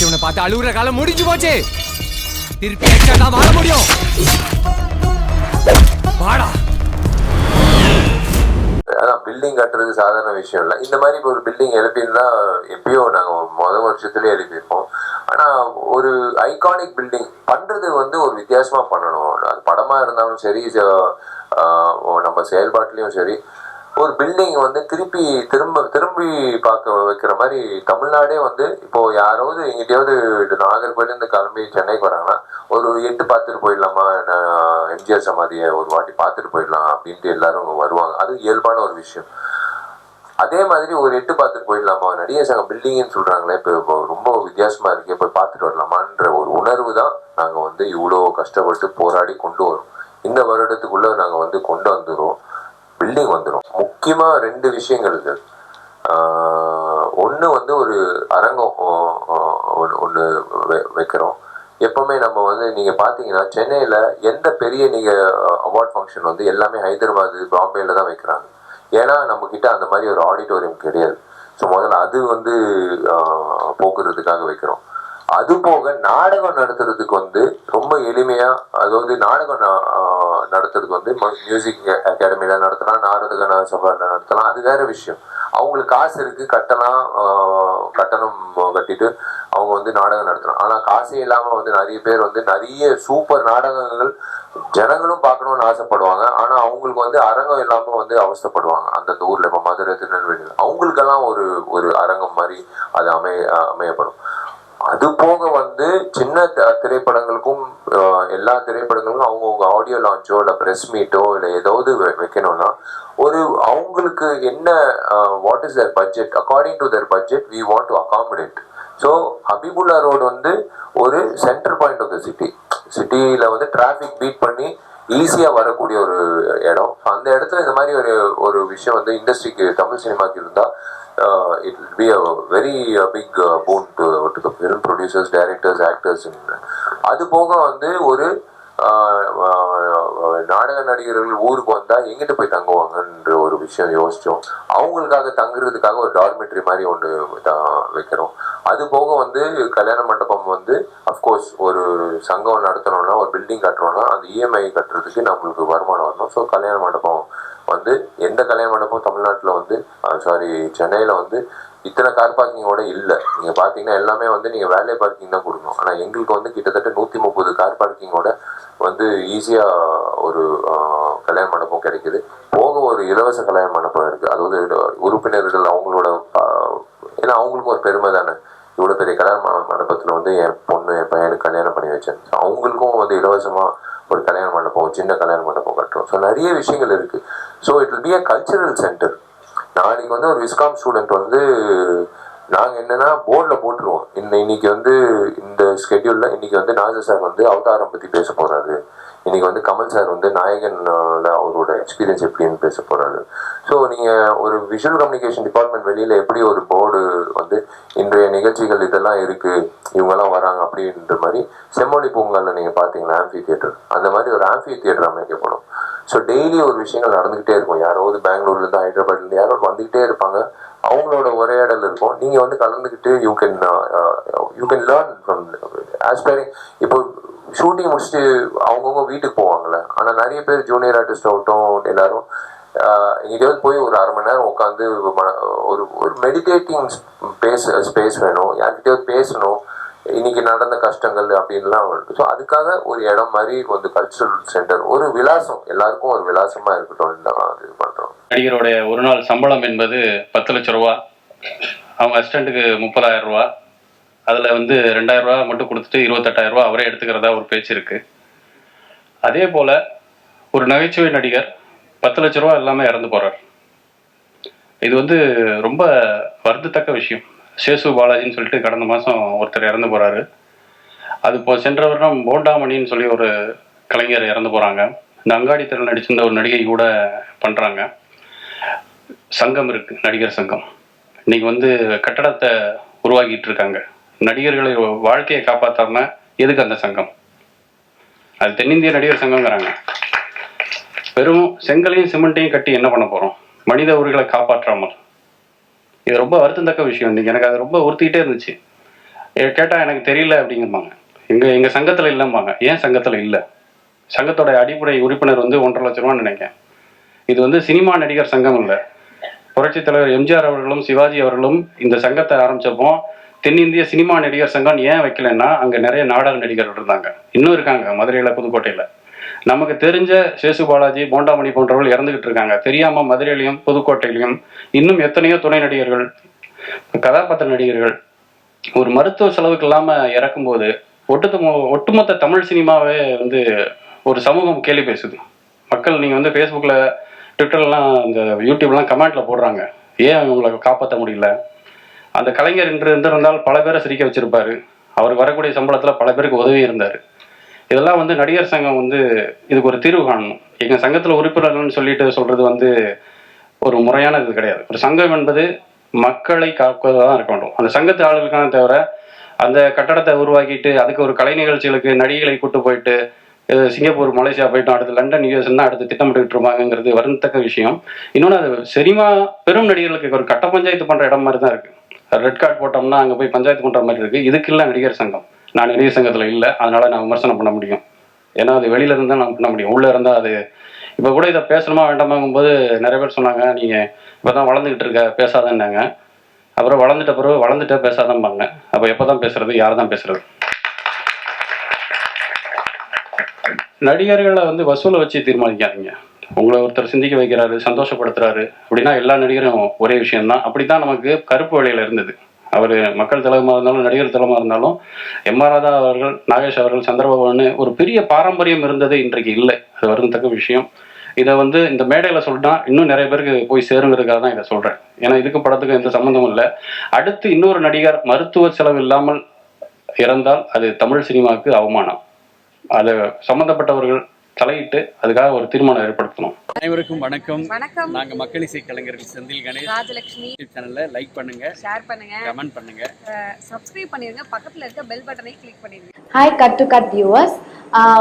இவனை பார்த்து அழுகுற காலம் முடிஞ்சு போச்சு. திருப்பி எக்ஸ்ட்ரா தான் வாழ முடியும். வாடா. அதான் பில்டிங் கட்டுறது சாதாரண விஷயம் இல்லை. இந்த மாதிரி இப்போ ஒரு பில்டிங் எழுப்பியிருந்தா எப்பயோ நாங்கள் முதல் வருஷத்துலேயே எழுப்பியிருப்போம். ஆனால் ஒரு ஐகானிக் பில்டிங் பண்ணுறது வந்து ஒரு வித்தியாசமாக பண்ணணும். அது படமாக இருந்தாலும் சரி நம்ம செயல்பாட்டிலையும் சரி. ஒரு பில்டிங் வந்து திருப்பி திரும்ப திரும்பி பார்க்க வைக்கிற மாதிரி தமிழ்நாடே வந்து இப்போ யாராவது எங்கிட்டயாவது நாகர்கோவிலேருந்து கிளம்பி சென்னைக்கு வராங்கன்னா ஒரு எட்டு பார்த்துட்டு போயிடலாமா? எம்ஜிஆர் சமாதியை ஒரு வாட்டி பார்த்துட்டு போயிடலாம் அப்படின்ட்டு எல்லாரும் வருவாங்க. அது இயல்பான ஒரு விஷயம். அதே மாதிரி ஒரு எட்டு பார்த்துட்டு போயிடலாமா? நடிகர் சங்கம் பில்டிங்னு சொல்றாங்களே இப்போ இப்போ ரொம்ப வித்தியாசமா இருக்கு. போய் பார்த்துட்டு வரலாமான்ற ஒரு உணர்வு தான் நாங்க வந்து இவ்வளோ கஷ்டப்பட்டு போராடி கொண்டு வரோம். இந்த வருடத்துக்குள்ள நாங்க வந்து கொண்டு வந்துரும் பில்டிங் வந்துடும் முக்கியமாக ரெண்டு விஷயங்கள் இருக்கு ஒன்று வந்து ஒரு அரங்கம் ஒன்று வைக்கிறோம். எப்பவுமே நம்ம வந்து நீங்கள் பார்த்தீங்கன்னா சென்னையில் எந்த பெரிய நீங்கள் அவார்ட் ஃபங்க்ஷன் வந்து எல்லாமே ஹைதராபாத் பாம்பேயில் தான் வைக்கிறாங்க. ஏன்னா நம்மக்கிட்ட அந்த மாதிரி ஒரு ஆடிட்டோரியம் கிடையாது. ஸோ முதல்ல அது வந்து போக்குறதுக்காக வைக்கிறோம். அது போக நாடகம் நடத்துறதுக்கு வந்து ரொம்ப எளிமையா அதாவது நாடகம் நடத்துறது வந்து மியூசிக் அகாடமியில நடத்தலாம் நாடக சபால நடத்தலாம். அது வேற விஷயம். அவங்களுக்கு காசு இருக்கு கட்டலாம் கட்டணம் கட்டிட்டு அவங்க வந்து நாடகம் நடத்தலாம். ஆனா காசே இல்லாம வந்து நிறைய பேர் வந்து நிறைய சூப்பர் நாடகங்கள் ஜனங்களும் பார்க்கணும்னு ஆசைப்படுவாங்க. ஆனா அவங்களுக்கு வந்து அரங்கம் இல்லாம வந்து அவஸ்தைப்படுவாங்க. அந்தந்த ஊர்ல இப்போ மதுரை திருநெல்வேலி அவங்களுக்கெல்லாம் ஒரு ஒரு அரங்கம் மாதிரி அது அமைய அமையப்படும். அது போக வந்து சின்ன த- திரைப்படங்களுக்கும் எல்லா திரைப்படங்களுக்கும் அவங்கவுங்க ஆடியோ லான்ச்சோ இல்லை ப்ரெஸ் மீட்டோ இல்லை ஏதாவது வைக்கணும்னா ஒரு அவங்களுக்கு என்ன what is their budget according to their budget we want to accommodate so Habibullah road வந்து ஒரு centre point of the city சிட்டியில் வந்து டிராஃபிக் பீட் பண்ணி ஈஸியாக வரக்கூடிய ஒரு இடம். அந்த இடத்துல இந்த மாதிரி ஒரு ஒரு விஷயம் வந்து இண்டஸ்ட்ரிக்கு தமிழ் சினிமாக்கு இருந்தால் it will be a very big boon to to the film producers directors actors அது போக வந்து ஒரு நாடக நடிகர்கள் ஊருக்கு வந்தா எங்கிட்ட போய் தங்குவாங்கன்ற ஒரு விஷயம் யோசிச்சோம். அவங்களுக்காக தங்குறதுக்காக ஒரு டார்மெட்ரி மாதிரி ஒன்று வைக்கிறோம். அது போக வந்து கல்யாண மண்டபம் வந்து அஃப்கோர்ஸ் ஒரு சங்கம் நடத்தணும்னா ஒரு பில்டிங் கட்டுறோம்னா அந்த இஎம்ஐ கட்டுறதுக்கு நம்மளுக்கு வருமானம் வரணும். ஸோ கல்யாண மண்டபம் வந்து எந்த கல்யாண மண்டபம் தமிழ்நாட்டில் வந்து சாரி சென்னையில் வந்து இத்தனை கார் பார்க்கிங்கோட இல்லை. நீங்கள் பார்த்தீங்கன்னா எல்லாமே வந்து நீங்கள் வேலை பார்க்கிங் தான் கொடுக்கணும். ஆனால் எங்களுக்கு வந்து கிட்டத்தட்ட நூற்றி முப்பது கார் பார்க்கிங்கோட வந்து ஈஸியாக ஒரு கல்யாண மண்டபம் கிடைக்குது. போக ஒரு இலவச கல்யாண மண்டபம் இருக்குது அதாவது உறுப்பினர்கள் அவங்களோட ஏன்னா அவங்களுக்கும் ஒரு பெருமை தானே. இவ்வளோ பெரிய கல்யாண ம- மண்டபத்தில் வந்து என் பொண்ணு என் பையனுக்கு கல்யாணம் பண்ணி வச்சேன். அவங்களுக்கும் வந்து இலவசமாக ஒரு கல்யாண மண்டபம் சின்ன கல்யாண மண்டபம் கட்டுறோம். ஸோ நிறைய விஷயங்கள் இருக்குது so it will be a cultural centre நாளைக்கு வந்து ஒரு விஸ்காம் ஸ்டூடெண்ட் வந்து நாங்கள் என்னன்னா போர்டில் போட்டுருவோம். இன்ன இன்னைக்கு வந்து இந்த ஸ்கெடியூலில் இன்னைக்கு வந்து நாசர் சார் வந்து அவதாரம் பற்றி பேச போகிறாரு இன்னைக்கு வந்து கமல் சார் வந்து நாயகன்ல அவரோட எக்ஸ்பீரியன்ஸ் எப்படின்னு பேச போறாரு. ஸோ நீங்க ஒரு விஷுவல் கம்யூனிகேஷன் டிபார்ட்மெண்ட் வெளியில எப்படி ஒரு போர்டு வந்து இன்றைய நிகழ்ச்சிகள் இதெல்லாம் இருக்கு இவங்கெல்லாம் வராங்க அப்படின்ற மாதிரி செம்மொழி பூங்கால நீங்க பாத்தீங்கன்னா ஆம்பி தியேட்டர் அந்த மாதிரி ஒரு ஆம்பி தியேட்டர் அமைக்கப்படும் ஸோ டெய்லி ஒரு விஷயங்கள் நடந்துகிட்டே இருக்கும். யாராவது பெங்களூர்ல இருந்து ஹைதராபாத்ல இருந்து யாராவது வந்துகிட்டே இருப்பாங்க. அவங்களோட உரையாடல் இருக்கும். நீங்க வந்து கலந்துக்கிட்டு you can you can learn from aspiring இப்போ ஷூட்டிங் முடிச்சுட்டு அவங்கவுங்க வீட்டுக்கு போவாங்கல்ல. ஆனால் நிறைய பேர் ஜூனியர் ஆர்டிஸ்ட் ஆகட்டும் எல்லாரும் எங்கிட்ட போய் ஒரு அரை மணி நேரம் உட்காந்து ஒரு ஒரு மெடிடேட்டிங் ஸ்பேஸ் ஸ்பேஸ் வேணும். யார்கிட்டயாவது பேசணும். இன்னைக்கு நடந்த கஷ்டங்கள் அப்படின்லாம் வருது ஸோ அதுக்காக ஒரு இடம் மாதிரி வந்து கல்ச்சுரல் சென்டர் ஒரு விலாசம். எல்லாருக்கும் ஒரு விலாசமா இருக்கட்டும் தான் இது பண்றோம். நடிகருடைய ஒரு நாள் சம்பளம் என்பது பத்து லட்ச ரூபா. அவங்க அசிஸ்டண்ட்டுக்கு முப்பதாயிரம் ரூபா. அதில் வந்து ரெண்டாயிரம் ரூபா மட்டும் கொடுத்துட்டு இருபத்தெட்டாயிரம் ரூபா அவரே எடுத்துக்கிறதா ஒரு பேச்சு இருக்கு. அதே போல ஒரு நகைச்சுவை நடிகர் பத்து லட்ச ரூபா இல்லாமல் இறந்து போறார். இது வந்து ரொம்ப வருந்தத்தக்க விஷயம். சேசு பாலாஜின்னு சொல்லிட்டு கடந்த மாதம் ஒருத்தர் இறந்து போறாரு. அது இப்போ சென்ற வருடம் போண்டாமணின்னு சொல்லி ஒரு கலைஞர் இறந்து போறாங்க. இந்த அங்காடி திறன் நடிச்சிருந்த ஒரு நடிகை கூட பண்றாங்க. சங்கம் இருக்கு நடிகர் சங்கம். இன்னைக்கு வந்து கட்டடத்தை உருவாக்கிட்டு இருக்காங்க. நடிகர்களை வாழ்க்கையை காப்பாத்தாம எதுக்கு அந்த சங்கம்? அது தென்னிந்திய நடிகர் சங்கம்ங்கிறாங்க. வெறும் செங்கலையும் சிமெண்ட்டையும் கட்டி என்ன பண்ண போறோம்? மனித உரிகளை காப்பாற்றாமல். இது ரொம்ப வருத்தத்தக்க விஷயம். இன்னைக்கு எனக்கு அது ரொம்ப உறுத்திக்கிட்டே இருந்துச்சு. கேட்டால் எனக்கு தெரியல அப்படிங்கிறப்பாங்க எங்கள் எங்கள் சங்கத்தில் இல்லைம்பாங்க. ஏன் சங்கத்தில் இல்லை? சங்கத்தோட அடிப்படை உறுப்பினர் வந்து ஒன்றரை லட்ச ரூபான்னு நினைக்கிறேன். இது வந்து சினிமா நடிகர் சங்கம் இல்லை. புரட்சித் தலைவர் எம்ஜிஆர் அவர்களும் சிவாஜி அவர்களும் இந்த சங்கத்தை ஆரம்பிச்சப்போ தென்னிந்திய சினிமா நடிகர் சங்கம் ஏன் வைக்கலன்னா அங்கே நிறைய நாடக நடிகர்கள் இருந்தாங்க. இன்னும் இருக்காங்க மதுரையில் புதுக்கோட்டையில். நமக்கு தெரிஞ்ச சேசு பாலாஜி போண்டாமணி போன்றவர்கள் இறந்துகிட்டு இருக்காங்க. தெரியாம மதுரையிலையும் புதுக்கோட்டையிலையும் இன்னும் எத்தனையோ துணை நடிகர்கள் கதாபாத்திர நடிகர்கள் ஒரு மருத்துவ செலவுக்கு இல்லாம இறக்கும்போது ஒட்டுத்த ஒட்டுமொத்த தமிழ் சினிமாவே வந்து ஒரு சமூகம் கேள்வி பேசுது. மக்கள் நீங்க வந்து ஃபேஸ்புக்கில் ட்விட்டர்லாம் இந்த யூடியூப்லாம் கமெண்ட்ல போடுறாங்க. ஏன் இவங்களை காப்பாற்ற முடியல? அந்த கலைஞர் என்று இருந்திருந்தால் பல பேரை சிரிக்க வச்சிருப்பாரு. அவர் வரக்கூடிய சம்பளத்துல பல பேருக்கு உதவி இருந்தார். இதெல்லாம் வந்து நடிகர் சங்கம் வந்து இதுக்கு ஒரு தீர்வு காணணும். எங்க சங்கத்துல உறுப்பினர்கள்னு சொல்லிட்டு சொல்றது வந்து ஒரு முறையான இது கிடையாது. ஒரு சங்கம் என்பது மக்களை காப்பதாக தான் இருக்க வேண்டும். அந்த சங்கத்து ஆளுகளுக்கான தவிர அந்த கட்டடத்தை உருவாக்கிட்டு அதுக்கு ஒரு கலை நிகழ்ச்சிகளுக்கு நடிகைகளை கூட்டு போயிட்டு சிங்கப்பூர் மலேசியா போயிட்டோம் அடுத்து லண்டன் யூஎஸ்னா அடுத்து திட்டமிட்டு இருப்பாங்கிறது வருந்தக்க விஷயம். இன்னொன்று அது சினிமா பெரும் நடிகர்களுக்கு ஒரு கட்ட பஞ்சாயத்து பண்ற இடம் மாதிரி தான் இருக்கு. ரெட் கார்டு போட்டோம்னா அங்கே போய் பஞ்சாயத்து பண்ணுற மாதிரி இருக்குது இதுக்கு இல்லை நடிகர் சங்கம். நான் நடிகர் சங்கத்தில் இல்லை. அதனால் நான் விமர்சனம் பண்ண முடியும். ஏன்னா அது வெளியில இருந்தால் நான் பண்ண முடியும். உள்ளே இருந்தால் அது இப்போ கூட இதை பேசணுமா வேண்டாமாங்கும்போது நிறைய பேர் சொன்னாங்க நீங்கள் இப்போ தான் வளர்ந்துக்கிட்டு இருக்க பேசாதன்னாங்க. அப்புறம் வளர்ந்துட்ட பிறகு வளர்ந்துட்டே பேசாதம்பாங்க அப்போ எப்போ தான் பேசுறது யார் தான் பேசுறது? நடிகர்களை வந்து வசூலை வச்சு தீர்மானிக்காதீங்க. உங்களை ஒருத்தர் சிந்திக்க வைக்கிறாரு சந்தோஷப்படுத்துறாரு. அப்படின்னா எல்லா நடிகரும் ஒரே விஷயம்தான். அப்படித்தான் நமக்கு கருப்பு வேலையில இருந்தது. அவர் மக்கள் தலைவமாக இருந்தாலும் நடிகர் தலைவமாக இருந்தாலும் எம் ஆர் ராதா அவர்கள் நாகேஷ் அவர்கள் சந்திரபாபுன்னு ஒரு பெரிய பாரம்பரியம் இருந்தது இன்றைக்கு இல்லை. அது வருந்தக்க விஷயம். இதை வந்து இந்த மேடையில் சொல்லிட்டா இன்னும் நிறைய பேருக்கு போய் சேருங்கிறதுக்காக தான் இதை சொல்கிறேன் ஏன்னா இதுக்கு படத்துக்கு எந்த சம்மந்தமும் இல்லை. அடுத்து இன்னொரு நடிகர் மருத்துவ செலவு இல்லாமல் இறந்தால் அது தமிழ் சினிமாவுக்கு அவமானம். அது சம்மந்தப்பட்டவர்கள் தலையிட்டு அதுக்காக ஒரு தீர்மானம் ஏற்படுத்தணும். அனைவருக்கும் வணக்கம். வணக்கம். நாங்க மக்கள் இசை கலைஞர்கள் செந்தில் கணேஷ். ராஜலட்சுமி யூடியூப் சேனல்ல லைக் பண்ணுங்க. ஷேர் பண்ணுங்க. கமெண்ட் பண்ணுங்க. சப்ஸ்கிரைப் பண்ணிருங்க. பக்கத்துல இருக்க பெல் பட்டனை கிளிக் பண்ணிருங்க. Hi cut to cut viewers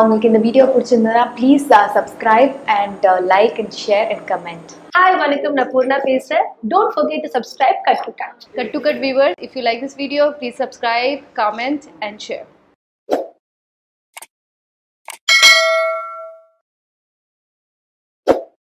உங்களுக்கு இந்த வீடியோ பிடிச்சிருந்ததுன்னா please subscribe and like and share and comment hi வணக்கம். நான் பூர்ணா பேசுறேன். Don't forget to subscribe cut to cut Cut to cut viewers, if you like this video, please subscribe, comment and share.